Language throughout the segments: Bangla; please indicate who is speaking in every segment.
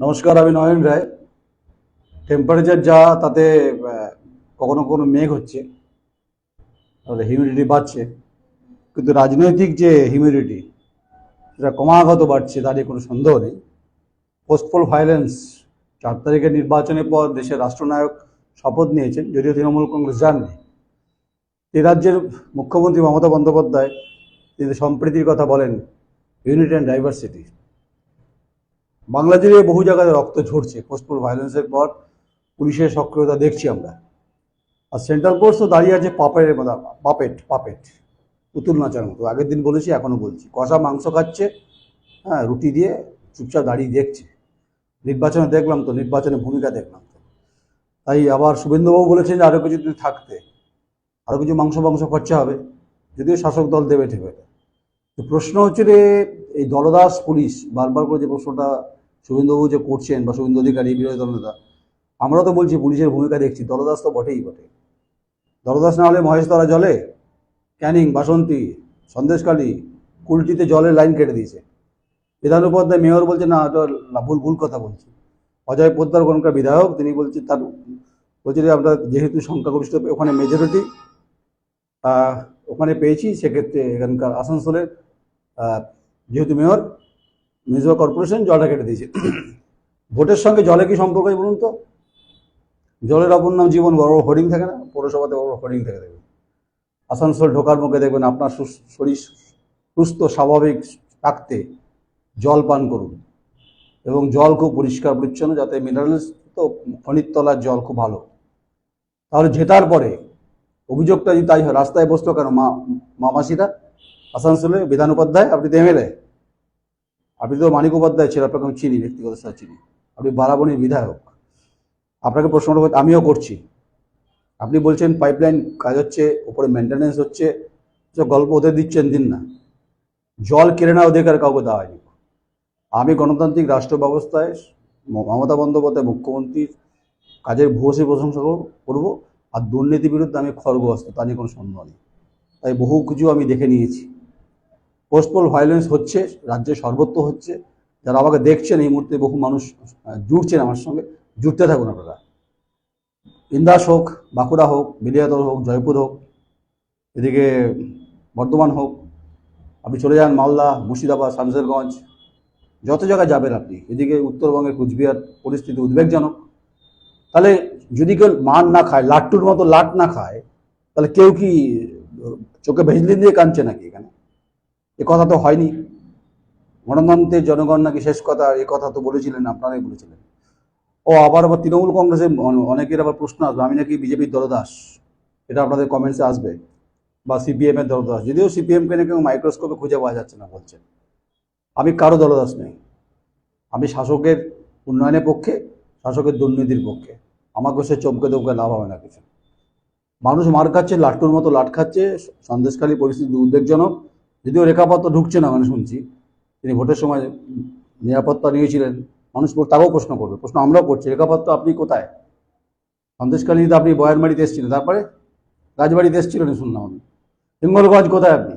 Speaker 1: নমস্কার, আমি নয়ন রায়। টেম্পারেচার যা, তাতে কখনো কখনো মেঘ হচ্ছে, তাহলে হিউমিডিটি বাড়ছে। কিন্তু রাজনৈতিক যে হিউমিডিটি সেটা ক্রমাগত বাড়ছে, তার কোনো সন্দেহ নেই। পোস্টপোল ভায়োলেন্স চার তারিখের নির্বাচনের পর দেশের রাষ্ট্রনায়ক শপথ নিয়েছেন, যদিও তৃণমূল কংগ্রেস যাননি এ রাজ্যের মুখ্যমন্ত্রী মমতা বন্দ্যোপাধ্যায় তিনি সম্প্রীতির কথা বলেন ইউনিটি অ্যান্ড ডাইভার্সিটি বাংলা জুড়ে বহু জায়গায় রক্ত ঝরছে পোস্টপোল ভায়োলেন্সের পর পুলিশের সক্রিয়তা দেখছি আমরা। আর সেন্ট্রাল ফোর্স তো দাঁড়িয়ে আছে পাপের পাপেট পাপেট, পুতুল নাচার মতো। আগের দিন বলেছি, এখনও বলছি। কষা মাংস খাচ্ছে হ্যাঁ রুটি দিয়ে চুপচাপ দাঁড়িয়ে দেখছে। নির্বাচনে দেখলাম তো, নির্বাচনে ভূমিকা দেখলাম তো। তাই আবার শুভেন্দুবাবু বলেছেন যে আরও কিছু দিন থাকতে আরও কিছু মাংস মাংস খরচা হবে। যদিও শাসক দল দেবে ঠিক তো প্রশ্ন হচ্ছে যে, এই দলদাস পুলিশ, বারবার করে যে প্রশ্নটা শুভেন্দুবাবু যে করছেন বা শুভেন্দু অধিকারী, বিরোধী দলনেতা আমরা তো বলছি পুলিশের ভূমিকা দেখছি, দলদাস তো বটেই বটে। দলদাস না হলে মহেশ মহেশতলা জলে, ক্যানিং, বাসন্তী সন্দেশকালী কুলটিতে জলের লাইন কেটে দিয়েছে। বিধান উপাধ্যায় মেয়র বলছে, না, এটা ভুল ভুল কথা বলছি। অজয় পোদ্দার ওখানকার বিধায়ক, তিনি বলছে, তার, বলছে যে আমরা যেহেতু সংখ্যাগরিষ্ঠ, ওখানে মেজরিটি ওখানে পেয়েছি, সেক্ষেত্রে এখানকার আসানসোলের যেহেতু মেয়র মিউনিসিপাল কর্পোরেশন জলটা কেটে দিয়েছে। ভোটের সঙ্গে জলে কি সম্পর্ক আছে বলুন তো জলের অপর নাম জীবন বড় বড় হোর্ডিং থাকে না? পৌরসভাতে বড় বড় হোর্ডিং থাকে দেখবেন আসানসোল ঢোকার মুখে দেখবেন আপনার শরীর সুস্থ, স্বাভাবিক রাখতে জল পান করুন। এবং জল খুব পরিষ্কার, পরিচ্ছন্ন, যাতে মিনারেলস তো খনির তলার জল খুব ভালো। তাহলে জেতার পরে অভিযোগটা যদি তাই হয়, রাস্তায় বসতো কেন মা, মামাসিরা? আসানসোলে বিধান উপাধ্যায়, আপনি এমএলএ আপনি তো মানিক উপাধ্যায় ছিল আপনাকে আমি চিনি, ব্যক্তিগত সাথে চিনি। আপনি বারাবণীর বিধায়ক। আপনাকে প্রশ্নটা আমিও করছি। আপনি বলছেন পাইপলাইন কাজ হচ্ছে উপরে মেনটেন্যান্স হচ্ছে গল্প ওদের দিচ্ছেন দিন না। জল কেড়ে নেওয়া অধিকার কাউকে দেওয়া হয়নি। আমি গণতান্ত্রিক রাষ্ট্র ব্যবস্থায় মমতা বন্দ্যোপাধ্যায় মুখ্যমন্ত্রীর কাজের ভূয়সী প্রশংসা কর- করব, আর দুর্নীতির বিরুদ্ধে আমি খড়গহস্ত, তা নিয়ে কোনো সন্দেহ নেই। তাই বহু কিছু আমি দেখে নিয়েছি। পোস্টপোল ভায়োলেন্স হচ্ছে, রাজ্যে সর্বত্র হচ্ছে। যারা আমাকে দেখছেন এই মুহূর্তে বহু মানুষ জুড়ছেন আমার সঙ্গে, জুড়তে থাকুন আপনারা। ইন্দাস হোক, বাঁকুড়া হোক বিলিয়াতর হোক, জয়পুর হোক, এদিকে বর্ধমান হোক, আপনি চলে যান মালদা, মুর্শিদাবাদ, শামসেরগঞ্জ, যত জায়গায় যাবেন আপনি, এদিকে উত্তরবঙ্গের কুচবিহার পরিস্থিতি উদ্বেগজনক। তাহলে যদি কেউ মান না খায় লাট্টুর মতো লাট না খায়, তাহলে কেউ কি চোখে ভেজলি দিয়ে কাঁদছে নাকি এখানে? এ কথা তো হয়নি। গণতন্ত্রের জনগণ নাকি শেষ কথা, এ কথা তো বলেছিলেন, আপনারাই বলেছিলেন। ও আবার আবার তৃণমূল কংগ্রেসের অনেকের আবার প্রশ্ন আসবে, আমি নাকি বিজেপির দলদাস? এটা আপনাদের কমেন্টসে আসবে। বা সিপিএম এর দলদাস। যদিও সিপিএমকে নাকি মাইক্রোস্কোপে খুঁজে পাওয়া যাচ্ছে না, বলছেন। আমি কারও দলদাস নেই। আমি শাসকের উন্নয়নের পক্ষে, শাসকের দুর্নীতির পক্ষে। আমাকে সে চমকে দমকে লাভ হবে না কিছু। মানুষ মার খাচ্ছে, লাট্টুর মতো লাট খাচ্ছে সন্দেশকালী পরিস্থিতি উদ্বেগজনক যদিও রেখাপত্র ঢুকছে না মানে শুনছি। তিনি ভোটের সময় নিরাপত্তা নিয়েছিলেন। মানুষ তাকেও প্রশ্ন করবে। প্রশ্ন আমরাও করছি। রেখাপত্র আপনি কোথায়? সন্দেশকালীতে আপনি বয়ারমারিতে এসেছিলেন। তারপরে রাজবাড়িতে এসেছিলেন, শুনলাম আমি। হিঙ্গলগঞ্জ কোথায় আপনি?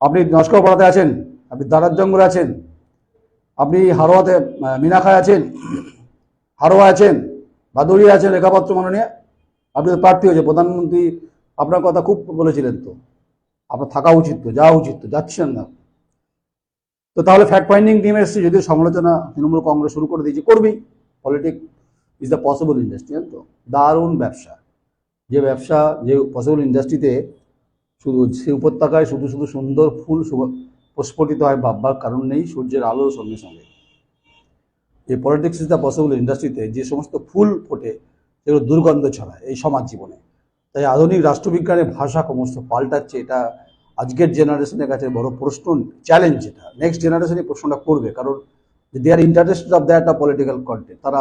Speaker 1: আপনি নস্করপাড়াতে আছেন? আপনি দারার জঙ্গলে আছেন? আপনি হারোয়াতে মিনাখায় আছেন? হারোয়া আছেন? ভাদুরিয়া আছেন রেখাপত্র মাননীয় আপনি তো প্রার্থী হয়েছে প্রধানমন্ত্রী আপনার কথা খুব বলেছিলেন তো। আপনার থাকা উচিত তো, যাওয়া উচিত তো, যাচ্ছেন না। তো তাহলে ফ্যাক্ট ফাইন্ডিং টিম এসছে, যদিও সমালোচনা তৃণমূল কংগ্রেস শুরু করে দিয়েছে, করবেই। Politic is the possible industry তো? দারুণ ব্যবসা। যে ব্যবসা, যে পসিবল ইন্ডাস্ট্রিতে শুধু সে উপত্যকায় শুধু শুধু সুন্দর ফুল প্রস্ফুটিত হয় ভাববার কারণ নেই, সূর্যের আলোর সঙ্গে সঙ্গে। এই পলিটিক্স ইজ দ্য পসিবল ইন্ডাস্ট্রিতে যে সমস্ত ফুল ফোটে, সেগুলো দুর্গন্ধ ছড়ায় এই সমাজ জীবনে। তাই আধুনিক রাষ্ট্রবিজ্ঞানের ভাষা ক্রমশ পাল্টাচ্ছে। এটা আজকের জেনারেশনের কাছে বড় প্রশ্ন চ্যালেঞ্জ এটা। নেক্সট জেনারেশন এই প্রশ্নটা করবে, কারণ they are interested of that political content তারা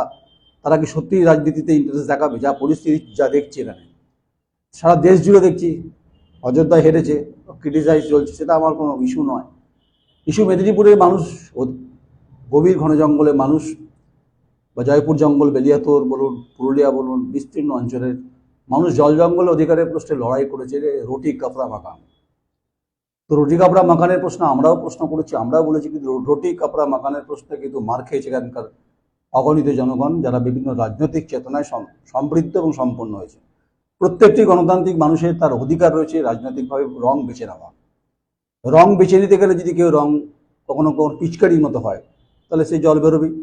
Speaker 1: তারা কি সত্যিই রাজনীতিতে ইন্টারেস্ট দেখাবে? যা পরিস্থিতি যা দেখছি এখানে। সারা দেশ জুড়ে দেখছি অযোধ্যা হেরেছে ক্রিটিসাইজ চলছে, সেটা আমার কোনো ইস্যু নয়। ইস্যু মেদিনীপুরের মানুষ গভীর ঘন জঙ্গলে মানুষ, বা জয়পুর জঙ্গল, বেলিয়াতোর বলুন, পুরুলিয়া বলুন, বিস্তীর্ণ অঞ্চলের মানুষ জল জঙ্গল অধিকারের প্রশ্নে লড়াই করেছে রে, রুটি কাপড়া মাকাম তো রুটি কাপড়া মাকানের প্রশ্ন আমরাও প্রশ্ন করেছি, আমরাও বলেছি কিন্তু রুটি কাপড়া মাকানের প্রশ্নে কিন্তু মার খেয়েছে এখানকার অগণিত জনগণ যারা বিভিন্ন রাজনৈতিক চেতনায় সমৃদ্ধ এবং সম্পন্ন হয়েছে। প্রত্যেকটি গণতান্ত্রিক মানুষের তার অধিকার রয়েছে রাজনৈতিকভাবে রং বেছে নেওয়া। রং বেছে নিতে গেলে যদি কেউ রং কখনো কখনো পিচকারির মতো হয়, তাহলে সে জল বেরোবেই।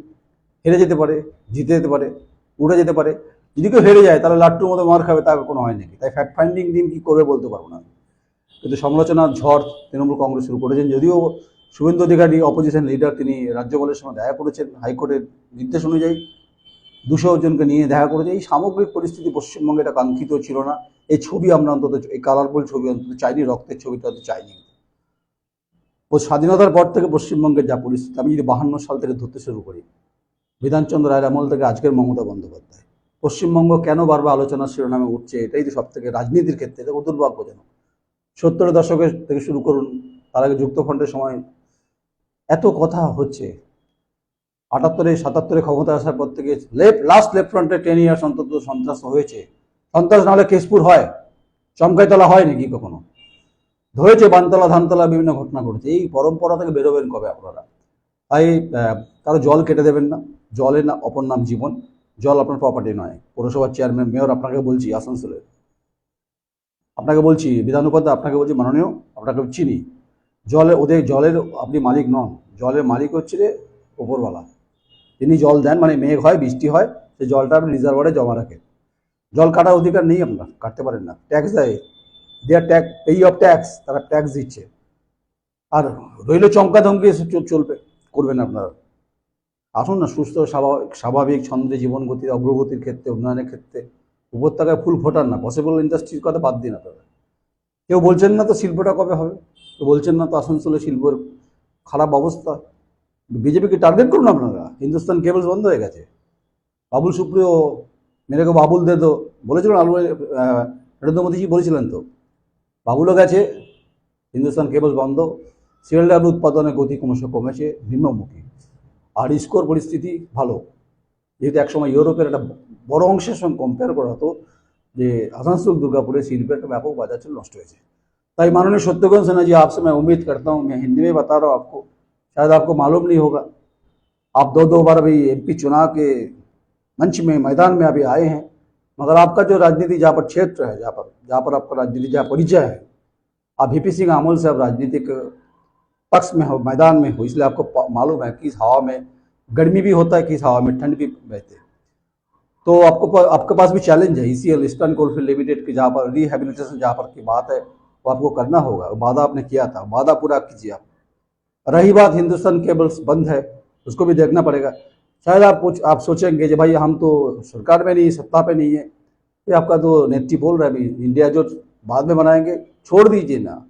Speaker 1: হেরে যেতে পারে, জিতে যেতে পারে, উড়ে যেতে পারে। যদি কেউ হেরে যায়, তাহলে লাট্টুর মতো মার খাবে তার কোনো হয় নাকি? তাই ফ্যাক্ট ফাইন্ডিং টিম কী করবে বলতে পারব না। কিন্তু সমালোচনার ঝড় তৃণমূল কংগ্রেস শুরু করেছেন। যদিও শুভেন্দু অধিকারী অপোজিশন লিডার তিনি রাজ্যপালের সঙ্গে দেখা করেছেন, হাইকোর্টের নির্দেশ অনুযায়ী। দুশো জনকে নিয়ে দেখা করেছে। এই সামগ্রিক পরিস্থিতি পশ্চিমবঙ্গে এটা কাঙ্ক্ষিত ছিল না। এই ছবি আমরা অন্তত, এই কালারফুল ছবি অন্তত চাইনি, রক্তের ছবিটা অন্তত চাইনি। ও স্বাধীনতার পর থেকে পশ্চিমবঙ্গের যা পরিস্থিতি, আমি যদি বাহান্ন সাল থেকে ধরতে শুরু করি, বিধানচন্দ্র রায়ের আমল থেকে আজকের মমতা বন্দ্যোপাধ্যায়। পশ্চিমবঙ্গ কেন বারবার আলোচনার শিরোনামে উঠছে? এটাই তো সব থেকে রাজনীতির ক্ষেত্রে এটা দুর্ভাগ্যজনক সত্তরের দশকের থেকে শুরু করুন, তার আগে যুক্তফ্রন্টের সময় এত কথা হচ্ছে। আটাত্তরে, সাতাত্তরে ক্ষমতা আসার পর থেকে লেফট লাস্ট লেফট ফ্রন্টে টেন ইয়ার্স অন্তত সন্ত্রাস হয়েছে। সন্ত্রাস নাহলে কেশপুর হয়, চমকাইতলা হয় নাকি কখনো? ধরেছে বানতলা, ধানতলা, বিভিন্ন ঘটনা ঘটেছে। এই পরম্পরা থেকে বেরোবেন কবে আপনারা? তাই কারও জল কেটে দেবেন না। জলের না, অপর নাম জীবন। জল আপনার প্রপার্টি নয়। পৌরসভার চেয়ারম্যান মেয়র আপনাকে বলছি, আসানসোলের। আপনাকে বলছি বিধান উপাধ্যায় আপনাকে বলছি, মাননীয়, আপনাকে চিনি। জলে ওদের, জলের আপনি মালিক নন। জলের মালিক হচ্ছে রে ওপরওয়ালা তিনি জল দেন মানে মেঘ হয়, বৃষ্টি হয়, সেই জলটা আপনি রিজার্ভারে জমা রাখেন। জল কাটার অধিকার নেই আপনার, কাটতে পারেন না। ট্যাক্স দেয়। Their tax pay of tax তারা ট্যাক্স দিচ্ছে। আর রইল চমকা ধমকি চলবে, করবেন আপনারা। আসুন না, সুস্থ স্বাভাবিক স্বাভাবিক, ছন্দে জীবন গতির, অগ্রগতির ক্ষেত্রে, উন্নয়নের ক্ষেত্রে, উপত্যকায় ফুল ফোটান না। পসিবল ইন্ডাস্ট্রির কথা বাদ দিন আপনারা। কেউ বলছেন না তো শিল্পটা কবে হবে? কেউ বলছেন না তো আসানসোলে শিল্পের খারাপ অবস্থা। বিজেপিকে টার্গেট করুন আপনারা? হিন্দুস্তান কেবলস বন্ধ হয়ে গেছে। বাবুল সুপ্রিয় মেরে কো বাবুল দে তো বলেছিলেন আলু নরেন্দ্র মোদীজি বলেছিলেন তো। বাবুলও গেছে, হিন্দুস্তান কেবলস বন্ধ। সিএলডাব্লিউ উৎপাদনের গতি ক্রমশ কমেছে, নিম্নমুখী। আর স্কোর পরিস্থিতি ভালো যেহেতু একসময় ইউরোপের একটা বড় অংশের সঙ্গে কম্পেয়ার করা হতো যে আসানসোল दुर्गापुर শিল্পের একটা ব্যাপক বাজার ছিল নষ্ট হয়েছে তাই माननीय सत्यगुण सिन्हा जी आपसे मैं उम्मीद करता हूँ मैं हिंदी में बता रहा हूँ आपको शायद आपको मालूम नहीं होगा आप दो दो बार अभी एमपी चुनाव के मंच में मैदान में अभी आए हैं मगर आपका जो राजनीति जहाँ पर क्षेत्र है जहाँ पर जहाँ पर आपका राजनीति जहाँ परिचय है आप वीपी सिंह अमल से आप राजनीतिक पक्ष में हो, मैदान में हो, इसलिए आपको मालूम है किस हवा में गर्मी भी होता है किस हवा में ठंड भी बहते है। तो आपको आपके पास भी चैलेंज है ईसीएल ईस्टर्न कोलफील्ड लिमिटेड की जहाँ पर रिहेबिलिटेशन जहाँ पर की बात है, वो आपको करना होगा। वादा आपने किया था, वादा पूरा कीजिए आप। रही बात हिंदुस्तान केबल्स बंद है, उसको भी देखना पड़ेगा। शायद आप पूछ, आप सोचेंगे कि भाई हम तो सरकार में नहीं, सत्ता पे नहीं है। ये आपका तो नेत्री बोल रहा है अभी इंडिया जो बाद में बनाएँगे, छोड़ दीजिए ना।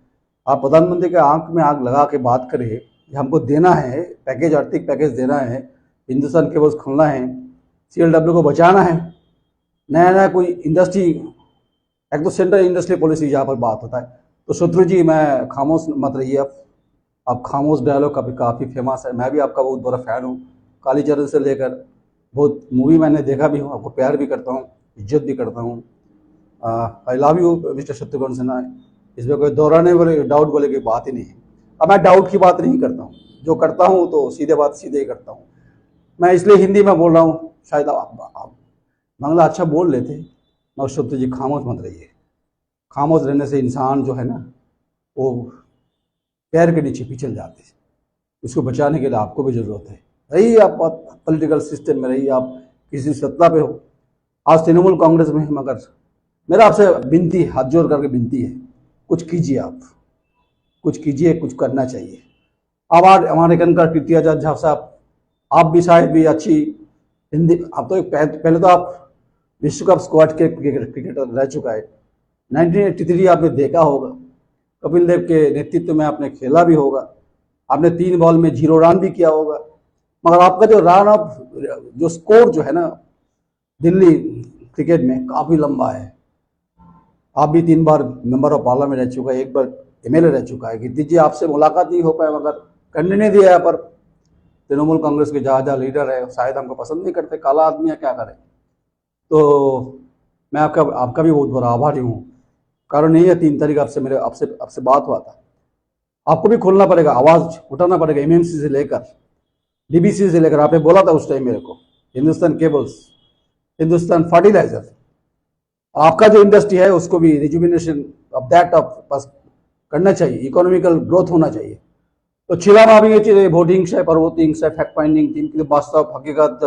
Speaker 1: आप प्रधानमंत्री के आँख में आग लगा के बात करें कि हमको देना है पैकेज आर्थिक पैकेज देना है, हिंदुस्तान केबल्स खोलना है सीएलडब्ल्यू को बचाना है नया नया कोई इंडस्ट्री एक तो सेंट्रल इंडस्ट्री पॉलिसी जहाँ पर बात होता है। तो शत्रु जी, मैं खामोश मत रहिए आप। आप खामोश डायलॉग काफ़ी काफ़ी फ़ेमस है। मैं भी आपका बहुत बड़ा फ़ैन हूँ। कालीचरण से लेकर बहुत मूवी मैंने देखा भी हूँ। आपको प्यार भी करता हूँ, इज़्ज़त भी करता हूँ। I love you mister Shatrughan Sinha इसमें कोई दोहराने वाले डाउट वाले की बात ही नहीं है। अब मैं डाउट की बात नहीं करता हूँ। जो करता हूँ तो सीधे बात सीधे ही करता हूँ। मैं इसलिए हिंदी में बोल रहा हूँ शायद आप, आप बांग्ला अच्छा बोल लेते। मगर शत्रु जी खामोश मत रहिए। खामोश रहने से इंसान जो है ना वो पैर के नीचे पिछल जाते हैं। उसको बचाने के लिए आपको भी ज़रूरत है। रहिए आप पॉलिटिकल सिस्टम में रहिए। आप किसी सत्ता पे हो। आज तृणमूल कांग्रेस में है मगर मेरा आपसे विनती है हाथ जोड़ करके विनती है। कुछ कीजिए आप। कुछ कीजिए, कुछ करना चाहिए। आज हमारे कनकर कृति आज़ाद झा साहब, आप भी शायद भी अच्छी हिंदी, आप तो पह- पहले तो आप विश्व कप स्क्वाड के क्रिकेटर क्रिकेटर रह चुका है। 1983 आपने देखा होगा। कपिल देव के नेतृत्व में आपने खेला भी होगा। आपने तीन बॉल में ज़ीरो रन भी किया होगा। मगर आपका जो रन ऑफ़ जो स्कोर जो है ना, दिल्ली क्रिकेट में काफ़ी लंबा है। आप भी तीन बार मेंबर ऑफ़ पार्लियामेंट रह चुका है, एक बार एमएलए रह चुका है कीर्ति जी आपसे मुलाकात नहीं हो पाए मगर करने नहीं दिया पर। तृणमूल कांग्रेस के जहाँ जहाँ लीडर है, शायद हमको पसंद नहीं करते, काला आदमी है, क्या करें? तो मैं आपका आपका भी बहुत बड़ा आभारी हूँ। कारण नहीं है, तीन तारीख आपसे मेरे, आपसे आपसे बात हुआ था। आपको भी खोलना पड़ेगा, आवाज़ उठाना पड़ेगा एमएमसी से लेकर डीबीसी से लेकर, आपने बोला था उस टाइम मेरे को, हिंदुस्तान केबल्स, हिंदुस्तान फर्टिलाइज़र आपका जो इंडस्ट्री है, उसको भी rejuvenation of that of pass करना चाहिए इकोनॉमिकल ग्रोथ होना चाहिए। तो छिला में भी ये वोटिंग है पर्वोटिंग है फैक्ट फाइंडिंग टीम लिए वास्तव हकीकत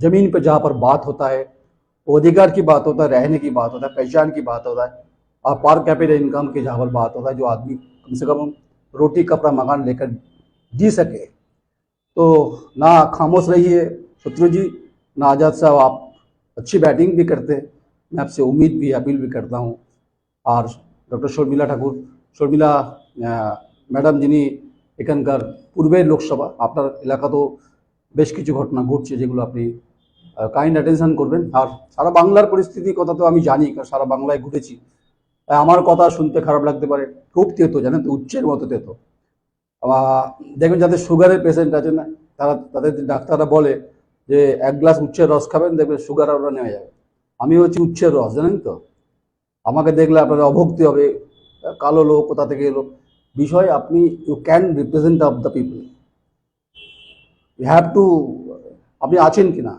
Speaker 1: ज़मीन पर जहाँ पर बात होता है, वो अधिकार की बात होता है, रहने की बात होता है, पहचान की बात होता है और पार कैपिटल इनकम की जहाँ पर बात होता है, जो आदमी कम से कम रोटी, कपड़ा, मकान लेकर जी सके। तो ना खामोश रहिए, शत्रु जी, ना आज़ाद साहब, आप अच्छी बैटिंग भी करते। हैं मैं आपसे उम्मीद भी अपील भी करता हूँ আর ডক্টর শর্মিলা ঠাকুর শর্মিলা আহ, ম্যাডাম যিনি এখানকার পূর্বের লোকসভা আপনার এলাকাতেও বেশ কিছু ঘটনা ঘটছে যেগুলো আপনি কাইন্ড অ্যাটেনশন করবেন আর সারা বাংলার পরিস্থিতির কথা তো আমি জানি কারণ সারা বাংলায় ঘুরেছি তাই আমার কথা শুনতে খারাপ লাগতে পারে খুব তেতো জানেন তো উচ্চের মতো তেতো আবার দেখবেন যাদের সুগারের পেশেন্ট আছে না তারা তাদের ডাক্তাররা বলে যে এক গ্লাস উচ্ছের রস খাবেন দেখবেন সুগার ওরা নেমে যাবে আমি হচ্ছে উচ্ছের রস, জানেন তো? আমাকে দেখলে আপনার অভক্তি হবে। কালো লোক, কোথা থেকে এলো? বিষয়, আপনি you can represent of the people you have to আপনি আছেন কি না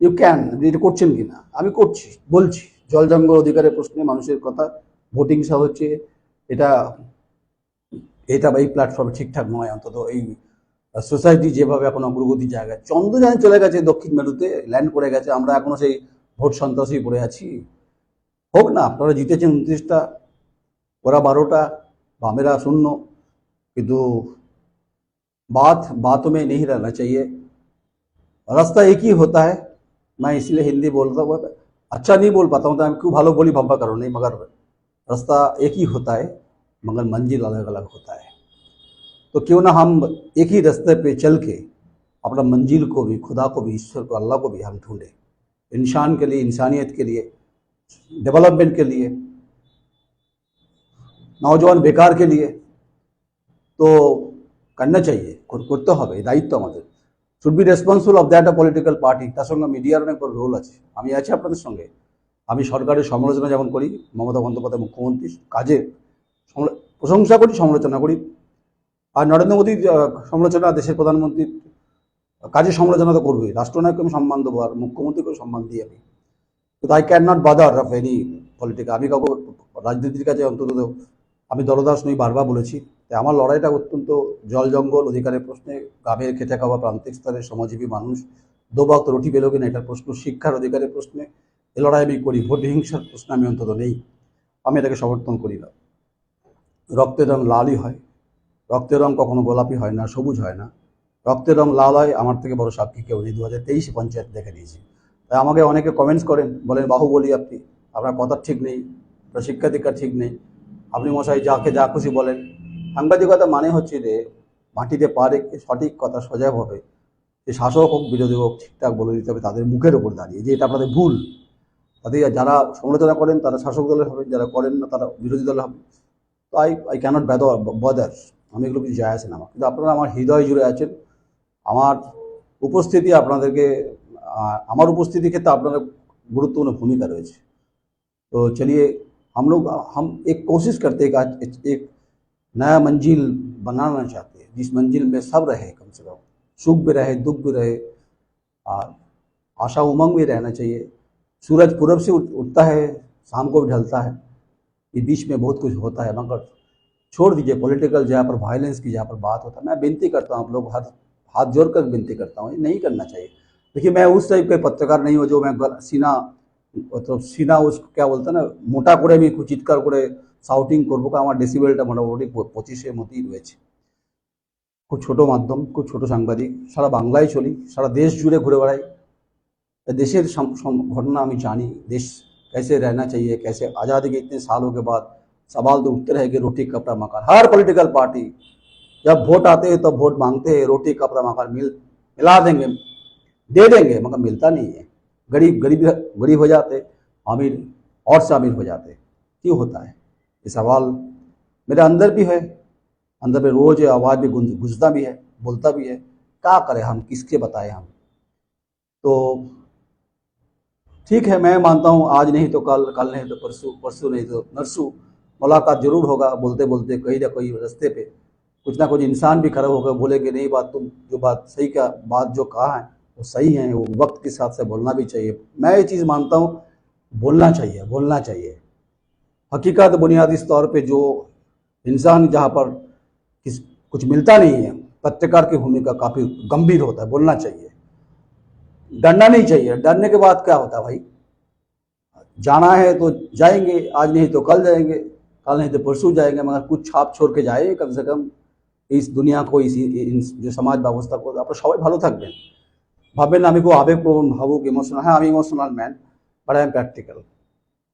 Speaker 1: ইউ ক্যান আপনি এটা করছেন কি না আমি করছি, বলছি। জল জঙ্গল অধিকারের প্রশ্নে মানুষের কথা ভোটিং সহ হচ্ছে, এটা এটা বা এই প্ল্যাটফর্মে ঠিকঠাক নয়, অন্তত এই সোসাইটি যেভাবে এখন অগ্রগতি জায়গায়, চন্দ্রযান চলে গেছে দক্ষিণ মেরুতে ল্যান্ড করে গেছে। আমরা এখনও সেই ভোট সন্ত্রাসী পড়ে আছি হোক না আপনারা জিতেছেন উনত্রিশটা ওরা বারোটা বামেরা শূন্য কিন্তু बात बातों में नहीं रहना चाहिए रास्ता एक ही होता है मैं इसलिए हिंदी बोलता हूँ अच्छा नहीं बोल पाता हूँ तो मैं क्यों भालो बोली भब्बा करो नहीं मगर रास्ता एक ही होता है मगर मंजिल अलग अलग होता है तो क्यों ना हम एक ही रास्ते पे चल के अपना मंजिल को भी खुदा को भी ईश्वर को अल्लाह को भी हम ढूंढें इंसान के लिए इंसानियत के लिए डेवलपमेंट के लिए নওজোয়ান বেকার কে লিয়ে তো করনা চাইয়ে কর- করতে হবে এই দায়িত্ব আমাদের should be responsible of that a political party তার সঙ্গে মিডিয়ার অনেক বড় রোল আছে আমি আছি আপনাদের সঙ্গে আমি সরকারের সমালোচনা যেমন করি মমতা বন্দ্যোপাধ্যায় মুখ্যমন্ত্রী কাজে সমা- প্রশংসা করি সমালোচনা করি আর নরেন্দ্র মোদীর আহ, সমালোচনা দেশের প্রধানমন্ত্রীর কাজে সমালোচনা তো করবেই। রাষ্ট্রনায়ককে আমি সম্মান দেবো আর মুখ্যমন্ত্রীকেও সম্মান দিই আমি। কিন্তু I can not bother of any political আমি কাউকে রাজনীতির কাছে অন্তত আমি দলদাস নই, বারবার বলেছি। তাই আমার লড়াইটা অত্যন্ত জল জঙ্গল, অধিকারের প্রশ্নে গ্রামের খেটে খাওয়া প্রান্তিক স্তরের শ্রমজীবী মানুষ। দোবাক্ত রুটি পেল কিনা এটার প্রশ্ন। শিক্ষার অধিকারের প্রশ্নে এ লড়াই আমি করি, ভোট হিংসার প্রশ্নে আমি অন্তত নেই। আমি এটাকে সমর্থন করি না। রক্তের রং লালই হয়। রক্তের রং কখনো গোলাপি হয় না, সবুজ হয় না। রক্তের রং লাল হয়, আমার থেকে বড় সাক্ষী কেউ নেই। দু হাজার তেইশে পঞ্চায়েত দেখে নিয়েছি তাই আমাকে অনেকে কমেন্টস করেন, বলেন বাহুবলি আপনি, আপনার কথা ঠিক নেই, আপনার শিক্ষা দীক্ষা ঠিক নেই, আপনি মশাই যাকে যা খুশি বলেন। সাংবাদিকতা মানে হচ্ছে যে, মাটিতে পা রেখে সঠিক কথা সোজাভাবে যে শাসক হোক, বিরোধী হোক, ঠিকঠাক বলে দিতে হবে, তাদের মুখের ওপর দাঁড়িয়ে, যে এটা আপনাদের ভুল। তাদের যারা সমালোচনা করেন, তারা শাসক দলের হবে, যারা করেন না, তারা বিরোধী দলের হবে। তো I I can't bad bother আমি এগুলো কিছু যায় না আমার। কিন্তু আপনারা আমার হৃদয় জুড়ে আছেন আমার উপস্থিতি আপনাদেরকে আহ, আমার উপস্থিতির ক্ষেত্রে আপনাদের গুরুত্বপূর্ণ ভূমিকা রয়েছে तो चलिए हम लोग हम एक कोशिश करते हैं कि आज एक- एक नया मंजिल बनाना चाहते हैं जिस मंजिल में सब रहे कम से कम सुख भी रहे दुख भी रहे और आशा उमंग भी रहना चाहिए सूरज पूरब से उठ- उठता है शाम को भी ढलता है ये बीच में बहुत कुछ होता है मगर छोड़ दीजिए पॉलिटिकल जहाँ पर वायलेंस की जहाँ पर बात होता है मैं विनती करता हूँ आप लोग हर हाथ जोड़ कर विनती करता हूँ ये नहीं करना चाहिए देखिए मैं उस टाइप के पत्रकार नहीं हूँ जो मैं गल- सीना অথবা সিনা উস কে বলতে না মোটা করে আমি খুব চিৎকার করে শাউটিং করবো কারণ আমার ডেসিবেলটা মোটামুটি প- পঁচিশের মতোই রয়েছে খুব ছোট মাধ্যম খুব ছোট সাংবাদিক সারা বাংলায় চলি সারা দেশ জুড়ে ঘুরে বেড়াই তা দেশের সম- সম- घटना আমি জানি देश कैसे रहना चाहिए कैसे आज़ादी के इतने सालों के बाद सवाल तो उठते रहेंगे रोटी कपड़ा मकान हर पॉलिटिकल पार्टी जब वोट आते हैं तब वोट मांगते हैं, रोटी कपड़ा मकान मिल, मिला देंगे, दे देंगे, मगर मिलता नहीं है। गरीब गरीब गरीब हो जाते अमीर और से अमीर हो जाते क्यों होता है? ये सवाल मेरे अंदर भी है, अंदर में रोज आवाज़ भी गुंज- गुंजता भी है, बोलता भी है। क्या करें हम? किसके बताएँ हम? तो ठीक है, मैं मानता हूँ, आज नहीं तो कल कल नहीं तो परसों परसों नहीं तो नरसों। मुलाकात ज़रूर होगा बोलते बोलते कहीं ना कहीं रस्ते पे कुछ ना कुछ इंसान भी खड़ा होकर बोले कि नहीं बात तुम, जो बात सही का बात जो कहा है, वो सही है, वो वक्त के हिसाब से बोलना भी चाहिए। मैं ये चीज़ मानता हूँ, बोलना चाहिए बोलना चाहिए। हकीकत बुनियादी तौर पे जो इंसान जहाँ पर किस, कुछ मिलता नहीं है, पत्रकार की भूमिका काफ़ी गंभीर होता है, बोलना चाहिए। डरना नहीं चाहिए। डरने के बाद क्या होता है भाई? जाना है तो जाएँगे, आज नहीं तो कल जाएँगे, कल नहीं तो परसों जाएँगे, मगर कुछ छाप छोड़ के जाए कम से कम। इस দুনিয়া কো যে সমাজ ব্যবস্থা করে আপনারা সবাই ভালো থাকবেন ভাববেন আমি খুব আবেগপ্রবণ ভাবুক ইমোশনাল হ্যাঁ আমি emotional man but I am practical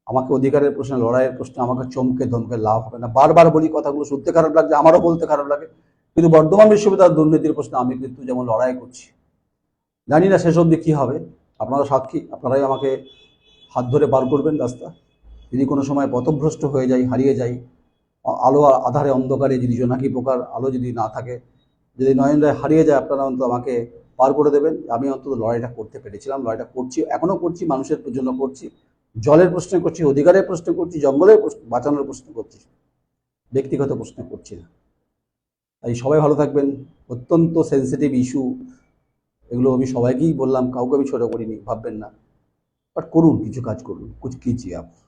Speaker 1: আমাকে অধিকারের প্রশ্নে, লড়াইয়ের প্রশ্নে, আমাকে চমকে, ধমকে লাভ হবে না। বারবার বলি কথাগুলো, শুনতে খারাপ লাগছে আমারও বলতে খারাপ লাগে। কিন্তু বর্ধমান বিশ্ববিদ্যালয়ের দুর্নীতির প্রশ্নে, আমি কিন্তু যেমন লড়াই করছি, জানি না শেষ অবধি কী হবে। আপনারা সাক্ষী, আপনারাই আমাকে হাত ধরে পার করবেন রাস্তা। যদি কোনো সময় পথভ্রষ্ট হয়ে যাই, হারিয়ে যাই আলো আধারে অন্ধকারে যদি জোনাকি পোকার আলো যদি না থাকে, যদি নয়ন রায় হারিয়ে যায়, আপনারা অন্তত আমাকে পার করে দেবেন। আমি অন্তত লড়াইটা করতে পেরেছিলাম, লড়াইটা করছি, এখনও করছি, মানুষের জন্য করছি, জলের প্রশ্ন করছি, অধিকারের প্রশ্ন করছি, জঙ্গলের প্রশ্ন, বাঁচানোর প্রশ্ন করছি, ব্যক্তিগত প্রশ্ন করছি না। তাই সবাই ভালো থাকবেন, অত্যন্ত সেন্সিটিভ ইস্যু এগুলো আমি সবাইকেই বললাম, কাউকে আমি ছোটো করিনি, ভাববেন না। বাট করুন, কিছু কাজ করুন, কিছু কিজিয়ে আপনি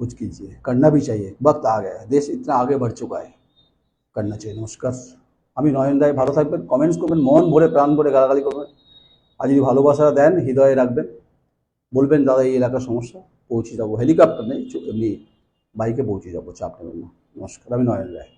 Speaker 1: कुछ कीजिए करना भी चाहिए वक्त आ गया है देश इतना आगे बढ़ चुका है करना चाहिए নমস্কার আমি নয়ন রায় ভালো থাকবেন কমেন্টস করবেন মন ভরে প্রাণ ভরে গালাগালি করবেন আর যদি ভালোবাসা দেন হৃদয়ে রাখবেন বলবেন দাদা এই এলাকার সমস্যা পৌঁছে যাবো হেলিকপ্টার নেই চো- এমনি বাইকে পৌঁছে যাবো চাপ নেবেন না নমস্কার আমি নয়ন রায়